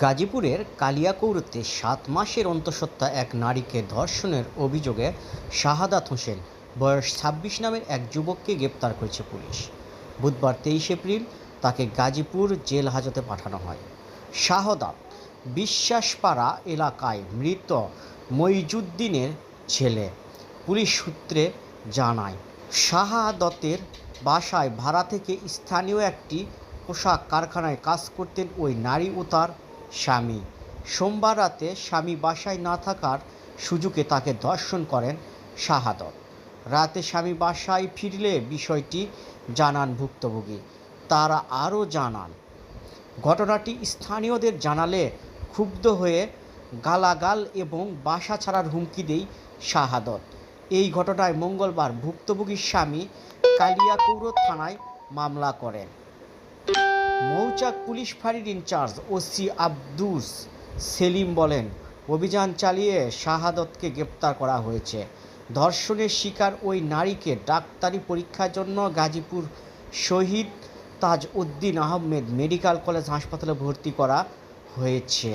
গাজীপুরের কালিয়াকৈরতে সাত মাসের অন্তঃসত্ত্বা এক নারীকে ধর্ষণের অভিযোগে শাহাদাত হোসেন, বয়স ছাব্বিশ নামের এক যুবককে গ্রেপ্তার করেছে পুলিশ। বুধবার তেইশ এপ্রিল তাকে গাজীপুর জেল হাজতে পাঠানো হয়। শাহাদাত বিশ্বাসপাড়া এলাকায় মৃত মইজুদ্দিনের ছেলে, পুলিশ সূত্রে জানায়, শাহাদতের বাসায় ভাড়া থেকে স্থানীয় একটি পোশাক কারখানায় কাজ করতেন ওই নারী ও তার স্বামী। সোমবার রাতে স্বামী বাসায় না থাকার সুযোগে তাকে ধর্ষণ করেন শাহাদত। রাতে স্বামী বাসায় ফিরলে বিষয়টি জানান ভুক্তভোগী। তারা আরও জানান, ঘটনাটি স্থানীয়দের জানালে ক্ষুব্ধ হয়ে গালাগাল এবং বাসা ছাড়ার হুমকি দেয় শাহাদত। এই ঘটনায় মঙ্গলবার ভুক্তভোগীর স্বামী কালিয়াকৌর থানায় মামলা করেন। মৌচাক পুলিশ ফাঁড়ির ইনচার্জ ওসি আব্দুস সেলিম বলেন, অভিযান চালিয়ে শাহাদতকে গ্রেপ্তার করা হয়েছে। ধর্ষণের শিকার ওই নারীকে ডাক্তারি পরীক্ষার জন্য গাজীপুর শহীদ তাজ উদ্দিন আহমেদ মেডিকেল কলেজ হাসপাতালে ভর্তি করা হয়েছে।